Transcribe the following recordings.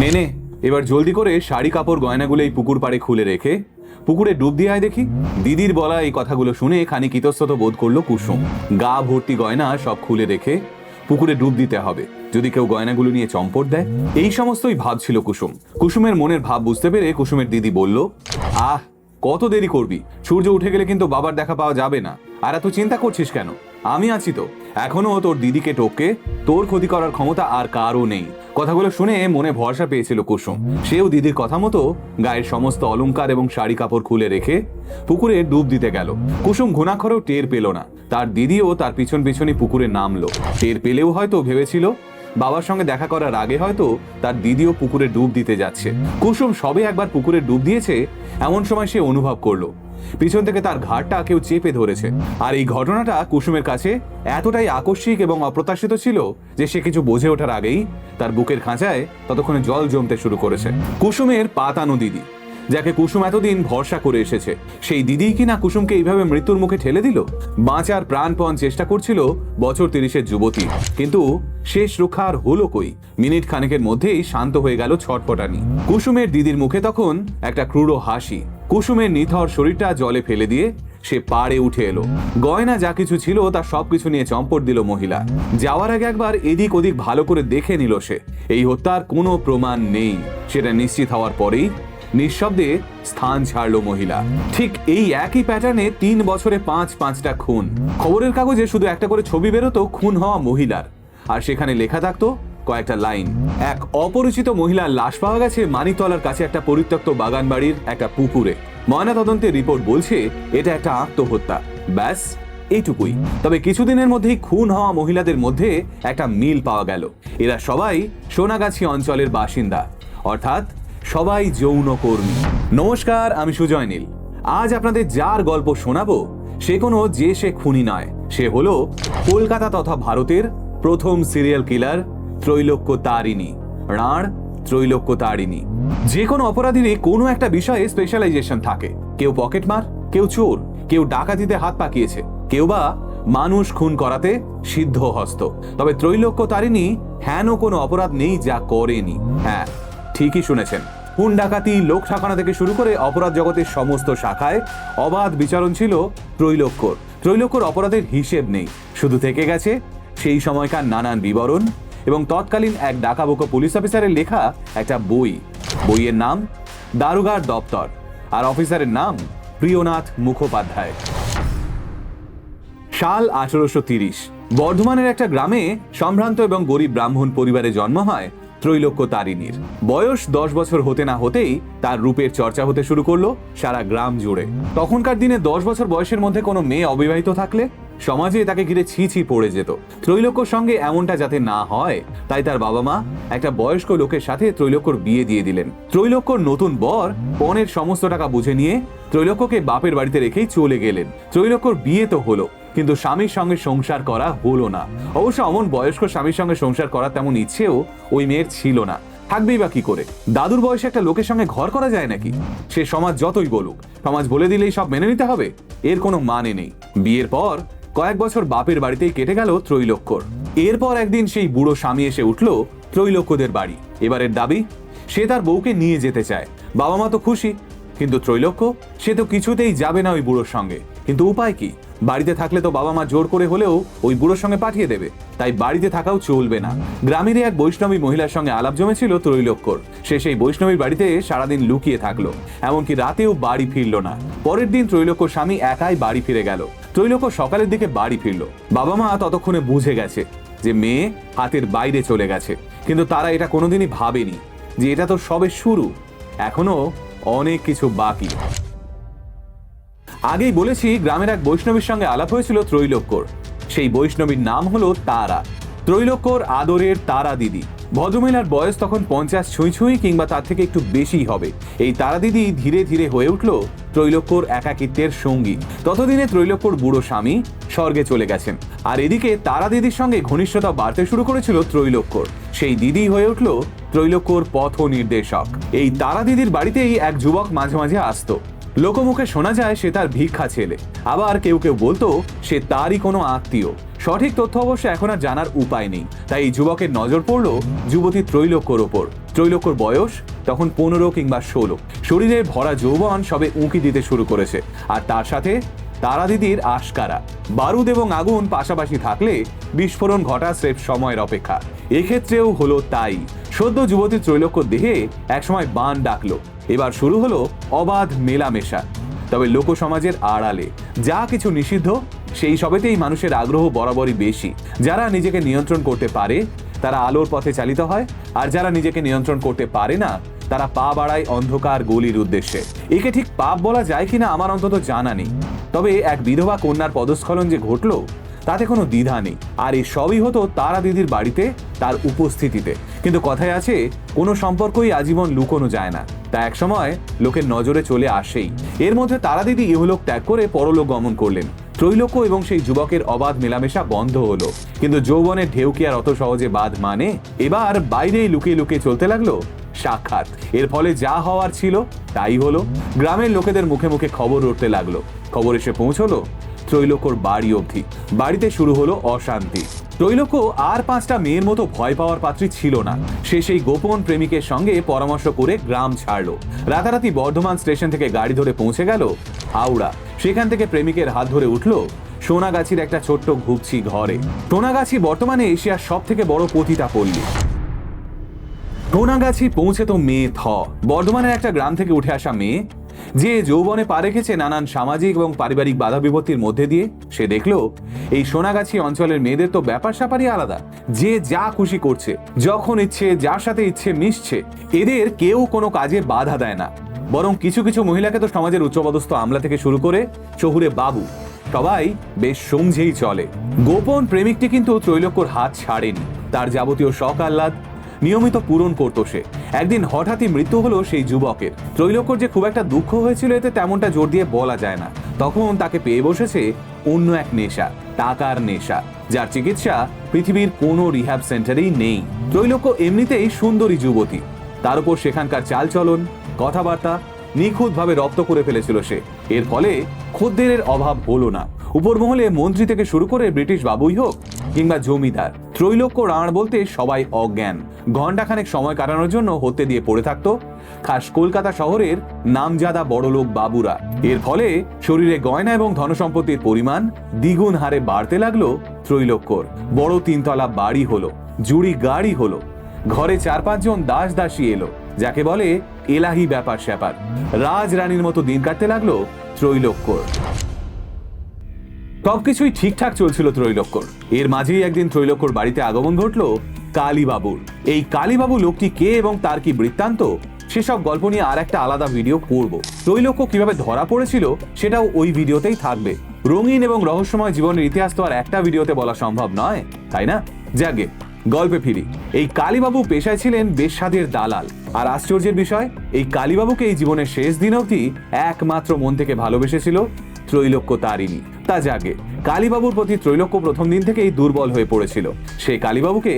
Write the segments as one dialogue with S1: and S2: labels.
S1: নে নে, এবার জলদি করে শাড়ি কাপড় গয়নাগুলো এই পুকুর পাড়ে খুলে রেখে পুকুরে ডুব দিয়ে আয় দেখি। দিদির বলা এই কথাগুলো শুনে খানিক ইতস্তত বোধ করল কুসুম। গা ভর্তি গয়না সব খুলে রেখে পুকুরে ডুব দিতে হবে। যদি কেউ গয়নাগুলো নিয়ে চম্পট দেয়, এই সমস্তই ভাব ছিল কুসুম। কুসুমের মনের ভাব বুঝতে পেরে কুসুমের দিদি বলল, আহ কত দেরি করবি? সূর্য উঠে গেলে কিন্তু বাবার দেখা পাওয়া যাবে না। আর এত চিন্তা করছিস কেন? আমি আছি তো। এখনও তোর দিদিকে টপকে, তোর ক্ষতি করার ক্ষমতা আর কারও নেই। কথাগুলো শুনে মনে ভরসা পেয়েছিল কুসুম। সেও দিদির কথা মতো গায়ের সমস্ত অলংকার এবং শাড়ি কাপড় খুলে রেখে পুকুরে ডুব দিতে গেল। কুসুম ঘুণাক্ষরেও টের পেল না। তার দিদিও তার পিছন পিছনই পুকুরে নামলো। টের পেলেও হয়তো ভেবেছিল বাবার সঙ্গে দেখা করার আগে হয়তো তার দিদিও পুকুরে ডুব দিতে যাচ্ছে। কুসুম সবে একবার পুকুরে ডুব দিয়েছে, এমন সময় সে অনুভব করল। পিছন থেকে তার ঘাটটা কেউ চেপে ধরেছে। আর এই ঘটনাটা কুসুমের কাছে এতটাই আকস্মিক এবং অপ্রত্যাশিত ছিল যে সে কিছু বোঝে ওঠার আগেই তার বুকের খাঁচায় ততক্ষণে জল জমতে শুরু করেছে। কুসুমের পাতানো দিদি। যাকে কুসুম এতদিন ভরসা করে এসেছে। সেই দিদি কি না কুসুমকে এইভাবে মৃত্যুর মুখে ঠেলে দিল? বাঁচার প্রাণপণ চেষ্টা করছিল বছর তিরিশের যুবতী। কিন্তু শেষ রক্ষা আর হলো কই? মিনিট খানেকের মধ্যেই শান্ত হয়ে গেল ছটপটানি। কুসুমের দিদির মুখে তখন একটা ক্রূর হাসি। কুসুমের নিথর শরীরটা জলে ফেলে দিয়ে সে পাড়ে উঠে এলো। গয়না যা কিছু ছিল তার সবকিছু নিয়ে চম্পট দিল মহিলা। যাওয়ার আগে একবার এদিক ওদিক ভালো করে দেখে নিল সে। এই হত্যার কোনো প্রমাণ নেই। সেটা নিশ্চিত হওয়ার পরেই নিঃশব্দে স্থান ছাড়লো মহিলা। ঠিক এই একই প্যাটার্নে তিন বছরে পাঁচ পাঁচটা খুন। খবরের কাগজে শুধু একটা করে ছবি বেরোতো খুন হওয়া মহিলার। আর সেখানে লেখা থাকতো কয়েকটা লাইন। এক অপরিচিত মহিলার লাশ পাওয়া গেছে মানিকতলার কাছে একটা পরিত্যক্ত বাগান বাড়ির একটা পুকুরে। ময়নাতদন্তের রিপোর্ট বলছে, এটা একটা আত্মহত্যা। ব্যাস এইটুকুই তবে কিছুদিনের মধ্যেই খুন হওয়া মহিলাদের মধ্যে একটা মিল পাওয়া গেল। এরা সবাই সোনাগাছি অঞ্চলের বাসিন্দা। অর্থাৎ সবাই যৌন কর্মী। নমস্কার, আমি সুজয় নীল। আজ আপনাদের যার গল্প শোনাবো, সে কোনো যে সে খুনি নয়। সে হলো কলকাতা তথা ভারতের প্রথম সিরিয়াল কিলার ত্রৈলোক্য তারিণী, রাঁড় ত্রৈলোক্য তারিণী। যে কোনো অপরাধীরই কোনো একটা বিষয়ে স্পেশালাইজেশন থাকে। কেউ পকেটমার কেউ চোর, কেউ ডাকাতিতে হাত পাকিয়েছে, কেউ বা মানুষ খুন করাতে সিদ্ধ হস্ত তবে ত্রৈলোক্য তারিণী হ্যানও কোনো অপরাধ নেই যা করেনি। হ্যাঁ ঠিকই শুনেছেন। খুন ডাকাতি লোক ঠাকানা থেকে শুরু করে অপরাধ জগতের সমস্ত শাখায় অবাধ বিচারণ ছিল ত্রৈলোক্যর। ত্রৈলোক্যর অপরাধের হিসেব নেই। শুধু থেকে গেছে সেই সময়কার নানান বিবরণ এবং তৎকালীন এক ডাকাবোকো পুলিশ অফিসারের লেখা একটা বই। বইয়ের নাম, দারোগার দপ্তর আর অফিসারের নাম, প্রিয়নাথ মুখোপাধ্যায়। সাল আঠারোশো তিরিশ। বর্ধমানের একটা গ্রামে সম্ভ্রান্ত এবং গরিব ব্রাহ্মণ পরিবারে জন্ম হয় ত্রৈলোক্য তারিণীর। বয়স দশ বছর হতে না হতেই তার রূপের চর্চা হতে শুরু করল সারা গ্রাম জুড়ে। তখনকার দিনে দশ বছর বয়সের মধ্যে কোনো মেয়ে অবিবাহিত থাকলে সমাজে তাকে ঘিরে ছি ছি পড়ে যেত। ত্রৈলোক্যর সঙ্গে এমনটা যাতে না হয়, তাই তার বাবা মা একটা বয়স্ক লোকের সাথে ত্রৈলোক্যর বিয়ে দিয়ে দিলেন। ত্রৈলোক্যর নতুন বর পণের সমস্ত টাকা বুঝে নিয়ে ত্রৈলোক্যকে বাপের বাড়িতে রেখেই চলে গেলেন। ত্রৈলোক্যর বিয়ে তো হলো, কিন্তু স্বামীর সঙ্গে সংসার করা হলো না। অবশ্য অমন বয়স্ক স্বামীর সঙ্গে সংসার করার তেমন ইচ্ছেও ওই মেয়ের ছিল না। থাকবেই বা কি করে? দাদুর বয়সে একটা লোকের সঙ্গে ঘর করা যায় নাকি? সে সমাজ যতই বলুক, সমাজ বলে দিলেই সব মেনে নিতে হবে? এর কোনো মানে নেই। বিয়ের পর কয়েক বছর বাপের বাড়িতেই কেটে গেল ত্রৈলোক্যর এরপর একদিন সেই বুড়ো স্বামী এসে উঠল ত্রৈলোক্যদের বাড়ি। এবারের দাবি, সে তার বউকে নিয়ে যেতে চায়। বাবা মা তো খুশি, কিন্তু ত্রৈলোক্য সে তো কিছুতেই যাবে না ওই বুড়োর সঙ্গে। কিন্তু উপায় কি? বাড়িতে থাকলে তো বাবা মা জোর করে হলেও ওই বুড়োর সঙ্গে পাঠিয়ে দেবে। তাই বাড়িতে থাকাও চলবে না। গ্রামেরই এক বৈষ্ণবী মহিলার সঙ্গে আলাপ জমেছিল ত্রৈলোক্যর সে সেই বৈষ্ণবীর বাড়িতে সারাদিন লুকিয়ে থাকল। এমনকি রাতেও বাড়ি ফিরল না। পরের দিন ত্রৈলোক্য স্বামী একাই বাড়ি ফিরে গেল। ত্রৈলোক্য সকালের দিকে বাড়ি ফিরল। বাবা মা ততক্ষণে বুঝে গেছে যে মেয়ে হাতের বাইরে চলে গেছে। কিন্তু তারা এটা কোনোদিনই ভাবেনি যে এটা তো সবে শুরু। এখনও অনেক কিছু বাকি। আগেই বলেছি, গ্রামের এক বৈষ্ণবীর সঙ্গে আলাপ হয়েছিল ত্রৈলোক্যর। সেই বৈষ্ণবীর নাম হলো তারা। ত্রৈলোক্যর আদরের তারা দিদি। ভদ্রমহিলার বয়স তখন পঞ্চাশ ছুঁই ছুঁই কিংবা তার থেকে একটু বেশি হবে। এই তারা দিদি ধীরে ধীরে হয়ে উঠল ত্রৈলোক্যর একাকিত্বের সঙ্গী। ততদিনে ত্রৈলোক্যর বুড়ো স্বামী স্বর্গে চলে গেছেন। আর এদিকে তারা দিদির সঙ্গে ঘনিষ্ঠতা বাড়তে শুরু করেছিল ত্রৈলোক্যর। সেই দিদি হয়ে উঠল ত্রৈলোক্যর পথ নির্দেশক এই তারা দিদির বাড়িতেই এক যুবক মাঝে মাঝে আসতো। লোকমুখে শোনা যায় সে তার ভিক্ষা ছেলে। আবার কেউ কেউ বলতো, সে তারই কোনো আত্মীয়। সঠিক তথ্য অবশ্য এখন আর জানার উপায় নেই। তাই এই যুবকের নজর পড়ল যুবতী ত্রৈলোক্যর ওপর। ত্রৈলোক্যর বয়স তখন পনেরো কিংবা ষোলো। শরীরে ভরা যৌবন সবে উঁকি দিতে শুরু করেছে। আর তার সাথে তারা দিদির আশকারা। বারুদ এবং আগুন পাশাপাশি থাকলে বিস্ফোরণ ঘটা স্রেফ সময়ের অপেক্ষা। এক্ষেত্রেও হলো তাই। সদ্য যুবতী ত্রৈলোক্য দেহে একসময় বান ডাকলো। এবার শুরু হলো অবাধ মেলামেশা। তবে লোক সমাজের আড়ালে যা কিছু নিষিদ্ধ, সেই সবেতেই মানুষের আগ্রহ বরাবরই বেশি। যারা নিজেকে নিয়ন্ত্রণ করতে পারে, তারা আলোর পথে চালিত হয়, আর যারা নিজেকে নিয়ন্ত্রণ করতে পারে না, তারা পা বাড়ায় অন্ধকার গলির উদ্দেশ্যে। একে ঠিক পাপ বলা যায় কিনা আমার অন্তত জানা নেই। তবে এক বিধবা কন্যার পদস্খলন যে ঘটলো, তাতে কোনো দ্বিধা নেই। আর এই সবই হতো তারা দিদির বাড়িতে, তার উপস্থিতিতে। কিন্তু কথায় আছে, কোনো সম্পর্কই আজীবন লুকোনো যায় না। তা একসময় লোকের নজরে চলে আসেই। এর মধ্যে তারা দিদি ইহলোক ত্যাগ করে পরলোক গমন করলেন। ত্রৈলোক্য এবং সেই যুবকের অবাধ মেলামেশা বন্ধ হলো। কিন্তু যৌবনের ঢেউ কি আর অত সহজে বাদ মানে? এবার বাইরেই লুকিয়ে লুকিয়ে চলতে লাগল সাক্ষাৎ। এর ফলে যা হওয়ার ছিল, তাই হলো। গ্রামের লোকেদের মুখে মুখে খবর উঠতে লাগল। খবর এসে পৌঁছলো ত্রৈলোক্যর বাড়ি অবধি। বাড়িতে শুরু হলো অশান্তি। ত্রৈলোক্য আর পাঁচটা মেয়ের মতো ভয় পাওয়ার পাত্রী ছিল না। সে সেই গোপন প্রেমিকের সঙ্গে পরামর্শ করে গ্রাম ছাড়লো। রাতারাতি বর্ধমান স্টেশন থেকে গাড়ি ধরে পৌঁছে গেল হাওড়া। সেখান থেকে প্রেমিকের হাত ধরে উঠল সোনাগাছির একটা ছোট্ট ঘুপছি ঘরে। সোনাগাছি বর্তমানে এশিয়ার সব থেকে বড় পতিতা পল্লী। সোনাগাছি পৌঁছে তো মেয়ে থ। বর্ধমানের একটা গ্রাম থেকে উঠে আসা মেয়ে যে যৌবনে পা রেখেছে নানান সামাজিক এবং পারিবারিক বাধা বিপত্তির মধ্যে দিয়ে, সে দেখল, এই সোনাগাছি অঞ্চলের মেয়েদের তো ব্যাপার স্যাপারই আলাদা। যে যা খুশি করছে, যখন ইচ্ছে, যার সাথে ইচ্ছে মিশছে, এদের কেউ কোনো কাজে বাধা দেয় না। বরং কিছু কিছু মহিলাকে তো সমাজের উচ্চপদস্থ আমলা থেকে শুরু করে, শহুরে বাবু, সবাই বেশ সমঝেই চলে। গোপন প্রেমিকটি কিন্তু ত্রৈলোক্যর হাত ছাড়েনি। তার যাবতীয় শখ আহ্লাদ নিয়মিত পূরণ করতো সে। একদিন হঠাৎই মৃত্যু হলো সেই যুবকের। ত্রৈলোক্যর যে খুব একটা দুঃখ হয়েছিল, এতে তেমনটা জোর দিয়ে বলা যায় না। তখন তাকে পেয়ে বসেছে অন্য এক নেশা, টাকার নেশা, যার চিকিৎসা পৃথিবীর কোনো রিহ্যাব সেন্টারেই নেই। ত্রৈলোক্য এমনিতেই সুন্দরী যুবতী। তার উপর সেখানকার চালচলন, কথাবার্তা নিখুঁতভাবে রপ্ত করে ফেলেছিল সে। এর ফলে খদ্দেরের অভাব হলো না। উপরমহলে মন্ত্রী থেকে শুরু করে ব্রিটিশ বাবুই হোক কিংবা জমিদার, ত্রৈলোক্য রাঁড় বলতে সবাই অজ্ঞান। ঘণ্টাখানেক সময় কাটানোর জন্য হতে দিয়ে পড়ে থাকতো। খাস কলকাতা শহরের নামজাদা বড়লোক বাবুরা। এর ফলে শরীরে গয়না এবং ধনসম্পত্তির পরিমাণ দ্বিগুণ হারে বাড়তে লাগল ত্রৈলোক্যর। বড় তিনতলা বাড়ি হলো, জুড়ি গাড়ি হলো। ঘরে চার পাঁচজন দাস দাসী এলো, যাকে বলে এলাহি ব্যাপার স্যাপার। রাজরানীর মতো দিন কাটতে লাগল ত্রৈলোক্যর। সবকিছুই ঠিকঠাক চলছিল ত্রৈলোক্যর। এর মাঝেই একদিন ত্রৈলোক্যর বাড়িতে আগমন ঘটলো কালীবাবুর। এই কালীবাবু লোকটি কে এবং তার কি বৃত্তান্ত, সেসব গল্প নিয়ে আর একটা আলাদা ভিডিও করব। ত্রৈলোক্য কীভাবে ধরা পড়েছিল, সেটাও ওই ভিডিওতেই থাকবে। রঙিন এবং রহস্যময় জীবনের ইতিহাস তো আর একটা ভিডিওতে বলা সম্ভব নয়, তাই না? যাগে গল্পে ফিরি। এই কালীবাবু পেশায় ছিলেন বেশ্যাদের দালাল। আর আশ্চর্যের বিষয়, এই কালীবাবুকে এই জীবনের শেষ দিন অবধি একমাত্র মন থেকে ভালোবেসেছিল ত্রৈলোক্য তারিণী। তা জাগে, কালীবাবুর প্রতি ত্রৈলোক্য প্রথম দিন থেকেই দুর্বল হয়ে পড়েছিল। সে কালীবাবুকে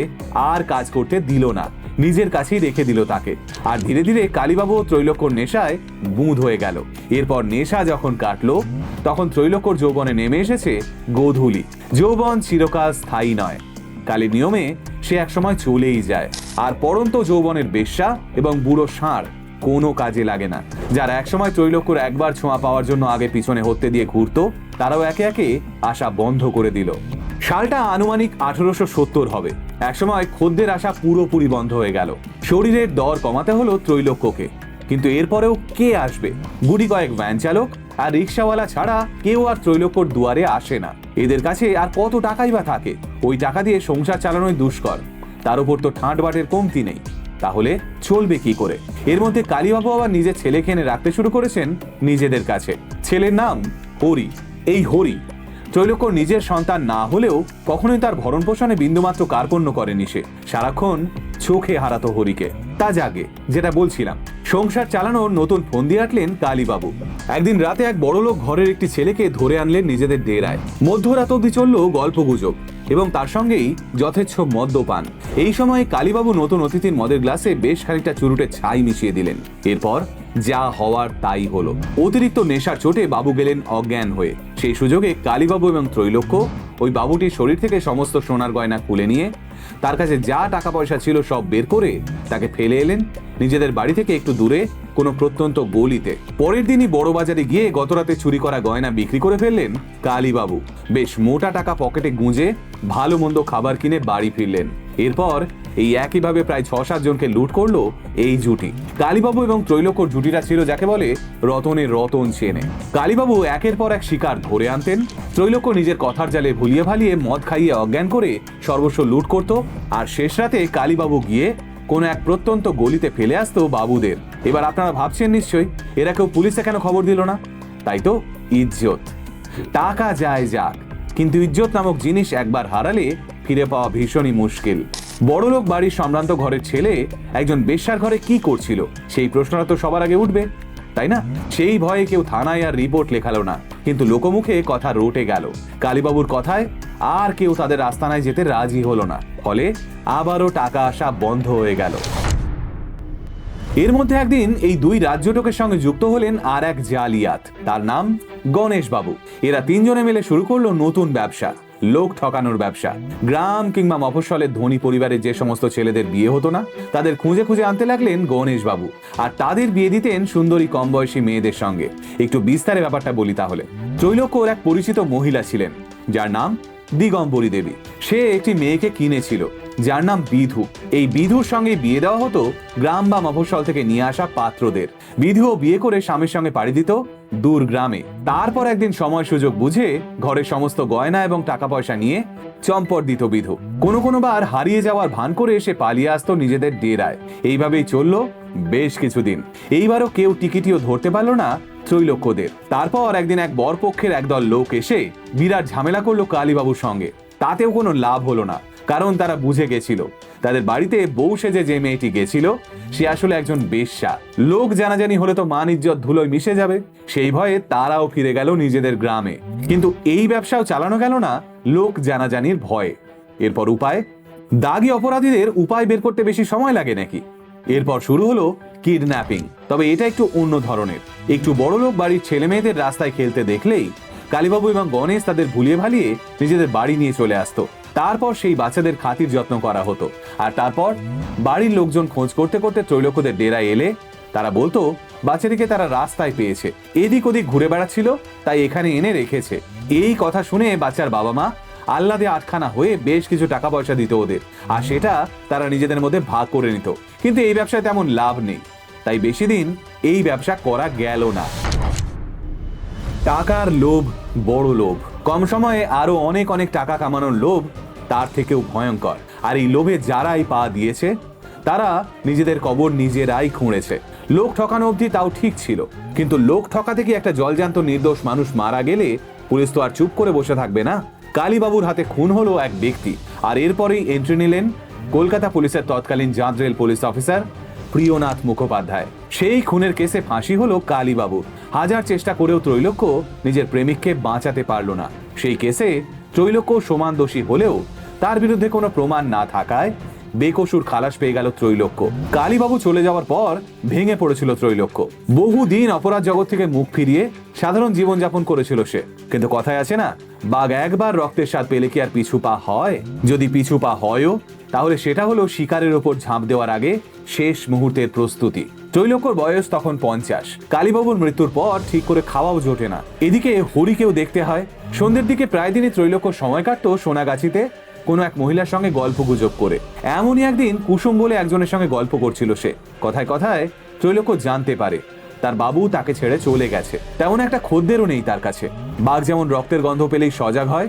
S1: আর কাজ করতে দিল না, নিজের কাছেই রেখে দিল তাকে। আর ধীরে ধীরে কালীবাবু ও ত্রৈলোক্যর নেশায় বুঁদ হয়ে গেল। এরপর নেশা যখন কাটলো, তখন ত্রৈলোক্যর যৌবনে নেমে এসেছে গোধূলি। যৌবন চিরকাল স্থায়ী নয়। কালীর নিয়মে সে একসময় চলেই যায়। আর পরন্ত যৌবনের বেশ্যা এবং বুড়ো ষাঁড় কোনো কাজে লাগে না। যারা একসময় ত্রৈলোক্যর একবার ছোঁয়া পাওয়ার জন্য আগে পিছনে হতে দিয়ে ঘুরতো, তারাও একে একে আশা বন্ধ করে দিল। সালটা আনুমানিক আঠারোশো সত্তর হবে। একসময় খদ্দের আশা পুরোপুরি বন্ধ হয়ে গেল। শরীরের দর কমাতে হলো ত্রৈলোক্যকে। কিন্তু এরপরেও কে আসবে? গুড়ি কয়েক ভ্যান চালক আর রিক্সাওয়ালা ছাড়া কেউ আর ত্রৈলোক্যর দুয়ারে আসে না। এদের কাছে আর কত টাকাই বা থাকে? ওই টাকা দিয়ে সংসার চালানোই দুষ্কর। তার উপর তো ঠাঁট বাটের কমতি নেই। তাহলে চলবে কি করে? এর মধ্যে কালীবাবু আবার নিজের ছেলে খেনে রাখতে শুরু করেছেন নিজেদের কাছে। ছেলের নাম হরি। এই হরি। ত্রৈলোক্য নিজের সন্তান না হলেও কখনোই তার ভরণ পোষণে বিন্দুমাত্র কার্পণ্য করেনি সে। সারাক্ষণ চোখে হারাতো হরিকে। তা জাগে, যেটা বলছিলাম। সংসার চালানোর নতুন ফন্দি আঁটলেন কালীবাবু। একদিন রাতে এক বড়লোক ঘরের একটি ছেলেকে ধরে আনলেন নিজেদের ডেরায় মধ্যরাত অব্দি চলল গল্প গুজব এবং তার সঙ্গেই যথেচ্ছ মদ্যপান। এই সময় কালীবাবু নতুন অতিথির মদের গ্লাসে বেশ খানিকটা চুরুটে ছাই মিশিয়ে দিলেন। এরপর যা হওয়ার তাই হলো। অতিরিক্ত নেশার চোটে বাবু গেলেন অজ্ঞান হয়ে। সেই সুযোগে কালীবাবু এবং ত্রৈলোক্য ওই বাবুটির শরীর থেকে সমস্ত সোনার গয়না খুলে নিয়ে, তার কাছে যা টাকা পয়সা ছিল সব বের করে তাকে ফেলে এলেন নিজেদের বাড়ি থেকে একটু দূরে কোনো প্রত্যন্ত গলিতে। পরের দিনই বড় বাজারে গিয়ে গতরাতে চুরি করা গয়না বিক্রি করে ফেললেন কালীবাবু। বেশ মোটা টাকা পকেটে গুঁজে ভালো মন্দ খাবার কিনে বাড়ি ফিরলেন। এরপর এই একইভাবে প্রায় ছ সাত জনকে লুট করল এই জুটি। কালীবাবু এবং ত্রৈলোক্যর জুটিটা ছিল যাকে বলে রতনের রতন চেনে। কালীবাবু একের পর এক শিকার ধরে আনতেন। ত্রৈলোক্য নিজের কথার জালে ভুলিয়ে ভালিয়ে মদ খাইয়ে অজ্ঞান করে সর্বস্ব লুট করত আর শেষ রাতে কালীবাবু গিয়ে কোনো এক প্রত্যন্ত গলিতে ফেলে আসতো বাবুদের। এবার আপনারা ভাবছেন নিশ্চয়ই, এরা কেউ পুলিশে কেন খবর দিল না? তাই তো, ইজ্জত। টাকা যায় যাক, কিন্তু ইজ্জত নামক জিনিস একবার হারালে ফিরে পাওয়া ভীষণই মুশকিল। বড়লোক বাড়ির সম্ভ্রান্ত ঘরের ছেলে একজন বেশ্যার ঘরে কি করছিল? সেই প্রশ্নটা তো সবার আগে উঠবে, তাই না? সেই ভয়ে কেউ থানায় আর রিপোর্ট লেখালো না, কিন্তু লোকমুখে কথা রটে গেল। কালীবাবুর কথায় আর কেউ তাদের আস্তানায় যেতে রাজি হলো না, ফলে আবারও টাকা আসা বন্ধ হয়ে গেল। এর মধ্যে একদিন এই দুই রাজ্যটকের সঙ্গে যুক্ত হলেন আর এক জালিয়াত, তার নাম গণেশ বাবু এরা তিনজনে মিলে শুরু করল নতুন ব্যবসা। লোক ঠকানোর ব্যবসা। গ্রাম কিংবা মফস্বলের ধনী পরিবারের যে সমস্ত ছেলেদের বিয়ে হতো না, তাদের খুঁজে খুঁজে আনতে লাগলেন গণেশ বাবু আর তাদের বিয়ে দিতেন সুন্দরী কম বয়সী মেয়েদের সঙ্গে। একটু বিস্তারে ব্যাপারটা বলি তাহলে। চৈলক্য ওর এক পরিচিত মহিলা ছিলেন, যার নাম দিগম্বরী দেবী। সে একটি মেয়েকে কিনেছিল। যার নাম বিধু। এই বিধুর সঙ্গে বিয়ে দেওয়া হতো গ্রাম বা মফস্বল থেকে নিয়ে আসা পাত্রদের। বিধুও বিয়ে করে স্বামীর সঙ্গে পাড়ি দিত দূর গ্রামে। তারপর একদিন সময় সুযোগ বুঝে ঘরের সমস্ত গয়না এবং টাকা পয়সা নিয়ে চম্পট দিত বিধু। কোনো কোনো বার হারিয়ে যাওয়ার ভান করে এসে পালিয়ে আসতো নিজেদের ডেরায়। এইভাবেই চলল বেশ কিছুদিন। এইবারও কেউ টিকিটিও ধরতে পারল না ত্রৈলোক্যদের। তারপর একদিন এক বরপক্ষের একদল লোক এসে বিরাট ঝামেলা করল কালীবাবুর সঙ্গে। তাতেও কোনো লাভ হলো না। কারণ তারা বুঝে গেছিল। তাদের বাড়িতে বউ সেজে যে মেয়েটি গেছিল, সে আসলে একজন বেশ্যা। লোক জানাজানি হলে তো মান ইজ্জত ধুলোয় মিশে যাবে। সেই ভয়ে তারাও ফিরে গেল নিজেদের গ্রামে। কিন্তু এই ব্যবসাও চালানো গেল না, লোক জানাজানির ভয়ে। এরপর উপায়? দাগি অপরাধীদের উপায় বের করতে বেশি সময় লাগে নাকি? এরপর শুরু হলো কিডন্যাপিং। তবে এটা একটু অন্য ধরনের। একটু বড়লোক বাড়ির ছেলে মেয়েদের রাস্তায় খেলতে দেখলেই কালীবাবু এবং গণেশ তাদের ভুলিয়ে ভালিয়ে নিজেদের বাড়ি নিয়ে চলে আসতো। তারপর সেই বাচ্চাদের খাতির যত্ন করা হতো। আর তারপর বাড়ির লোকজন খোঁজ করতে করতে ত্রৈলোক্যদের ডেরায় এলে তারা বলতো, বাচ্চাটিকে তারা রাস্তায় পেয়েছে। এদিক ওদিক ঘুরে বেড়াচ্ছিল, তাই এখানে এনে রেখেছে। এই কথা শুনে বাচ্চার বাবা মা আহ্লাদে আটখানা হয়ে বেশ কিছু টাকা পয়সা দিত ওদের। আর সেটা তারা নিজেদের মধ্যে ভাগ করে নিত। কিন্তু এই ব্যবসায় তেমন লাভ নেই। তাই বেশি দিন এই ব্যবসা করা গেল না। টাকার লোভ বড় লোভ। কম সময়ে আরও অনেক অনেক টাকা কামানোর লোভ তার থেকেও ভয়ঙ্কর। আর এই লোভে যারাই পা দিয়েছে, তারা নিজেদের কবর নিজেরাই খুঁড়েছে। লোক ঠকানো অবধি তাও ঠিক ছিল, কিন্তু লোক ঠকাতে কি একটা জলজান্ত নির্দোষ মানুষ মারা গেলে পুলিশ তো আর চুপ করে বসে থাকবে না? কালীবাবুর হাতে খুন হলো এক ব্যক্তি, আর এরপরেই এন্ট্রি নিলেন কলকাতা পুলিশের তৎকালীন জাঁদরেল পুলিশ অফিসার প্রিয়নাথ মুখোপাধ্যায়। সেই খুনের কেসে ফাঁসি হলো কালীবাবু। হাজার চেষ্টা করেও ত্রৈলোক্য নিজের প্রেমিককে বাঁচাতে পারল না। সেই কেসে ত্রৈলোক্য সমান দোষী হলেও তার বিরুদ্ধে কোনো প্রমাণ না থাকায় বেকসুর খালাস পেয়ে গেল ত্রৈলোক্য। কালীবাবু চলে যাওয়ার পর ভেঙে পড়েছিল ত্রৈলোক্য। বহুদিন অপরাধ জগৎ থেকে মুখ ফিরিয়ে সাধারণ জীবনযাপন করেছিল সে। কিন্তু কথায় আছে না, বাঘ একবার রক্তের স্বাদ পেলে কি আর পিছু পা হয়? যদি পিছু পা হয়ও তাহলে সেটা হলো শিকারের ওপর ঝাঁপ দেওয়ার আগে শেষ মুহূর্তের প্রস্তুতি। ত্রৈলোক্যর বয়স তখন পঞ্চাশ। কালীবাবুর মৃত্যুর পর ঠিক করে খাওয়াও জোটে না। এদিকে হরিকেও দেখতে হয়। সন্ধ্যের দিকে প্রায় দিনই ত্রৈলোক্য সময় কাটতো সোনাগাছিতে কোনো এক মহিলার সঙ্গে গল্প গুজব করে। এমনই একদিন কুসুম বলে একজনের সঙ্গে গল্প করছিল সে। কথায় কথায় ত্রৈলোক্য জানতে পারে। তার বাবু তাকে ছেড়ে চলে গেছে। তেমন একটা খদ্দেরও নেই তার কাছে। বাঘ যেমন রক্তের গন্ধ পেলেই সজাগ হয়,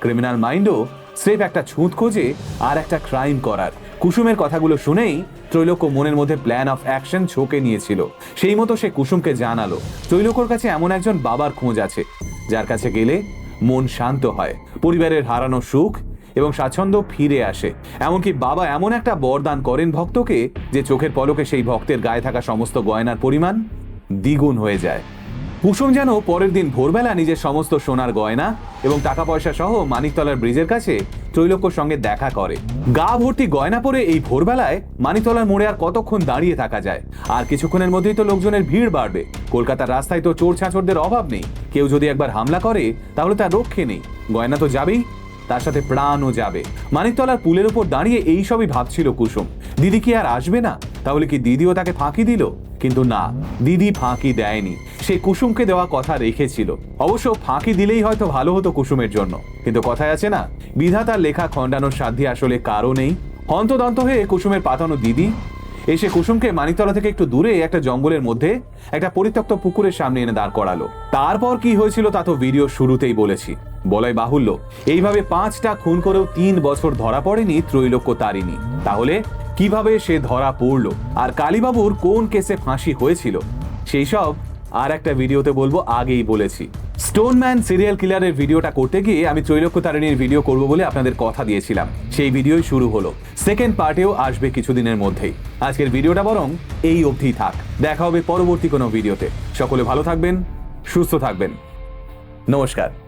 S1: ক্রিমিনাল মাইন্ডও স্রেফ একটা ছুঁত খোঁজে আর একটা ক্রাইম করার। কুসুমের কথাগুলো শুনেই ত্রৈলোক্য মনের মধ্যে প্ল্যান অফ অ্যাকশন ঝোঁকে নিয়েছিল। সেই মতো সে কুসুমকে জানালো, ত্রৈলোক্যর কাছে এমন একজন বাবার খোঁজ আছে, যার কাছে গেলে মন শান্ত হয়, পরিবারের হারানো সুখ এবং স্বাচ্ছন্দ্য ফিরে আসে। এমনকি বাবা এমন একটা বরদান করেন ভক্তকে যে চোখের পলকে সেই ভক্তের গায়ে থাকা সমস্ত গয়নার পরিমাণ দ্বিগুণ হয়ে যায়। কুসুম যেন পরের দিন ভোরবেলা নিজের সমস্ত সোনার গয়না এবং টাকা পয়সা সহ মানিকতলার ব্রিজের কাছে ত্রৈলোক্যর সঙ্গে দেখা করে। গা ভর্তি গয়না পরে এই ভোরবেলায় মানিকতলার মোড়ে আর কতক্ষণ দাঁড়িয়ে থাকা যায়? আর কিছুক্ষণের মধ্যেই তো লোকজনের ভিড় বাড়বে। কলকাতার রাস্তায় তো চোর ছাঁচড়দের অভাব নেই। কেউ যদি একবার হামলা করে, তাহলে তার রক্ষে নেই। গয়না তো যাবেই, তার সাথে প্রাণও যাবে। মানিকতলার পুলের উপর দাঁড়িয়ে এই সবই ভাবছিল কুসুম। দিদি কি আর আসবে না? তাহলে কি দিদিও তাকে ফাঁকি দিল? কিন্তু না, দিদি ফাঁকি দেয়নি। সে কুসুমকে দেওয়া কথা রেখেছিল। অবশ্য ফাঁকি দিলেই হয়তো ভালো হতো কুসুমের জন্য। কিন্তু কথায় আছে না, বিধাতার লেখা খণ্ডানোর সাধ্যে আসলে কারও নেই। হন্তদন্ত হয়ে কুসুমের পাতানো দিদি এসে কুসুমকে মানিকতলা থেকে একটু দূরে একটা জঙ্গলের মধ্যে একটা পরিত্যক্ত পুকুরের সামনে এনে দাঁড় করালো। তারপর কি হয়েছিল তা তো ভিডিও শুরুতেই বলেছি। বলাই বাহুল্য, এইভাবে পাঁচটা খুন করেও তিন বছর ধরা পড়েনি ত্রৈলোক্য তারিণী। তাহলে কীভাবে সে ধরা পড়ল? আর কালীবাবুর কোন কেসে ফাঁসি হয়েছিল? সেই সব আর একটা ভিডিওতে বলব, আগেই বলেছি। স্টোনম্যান সিরিয়াল কিলারের ভিডিওটা করতে গিয়ে আমি ত্রৈলোক্য তারিণীর ভিডিও করব বলে আপনাদের কথা দিয়েছিলাম। সেই ভিডিওই শুরু হলো। সেকেন্ড পার্টেও আসবে কিছুদিনের মধ্যেই। আজকের ভিডিওটা বরং এই অবধি থাক। দেখা হবে পরবর্তী কোনো ভিডিওতে। সকলে ভালো থাকবেন, সুস্থ থাকবেন। নমস্কার।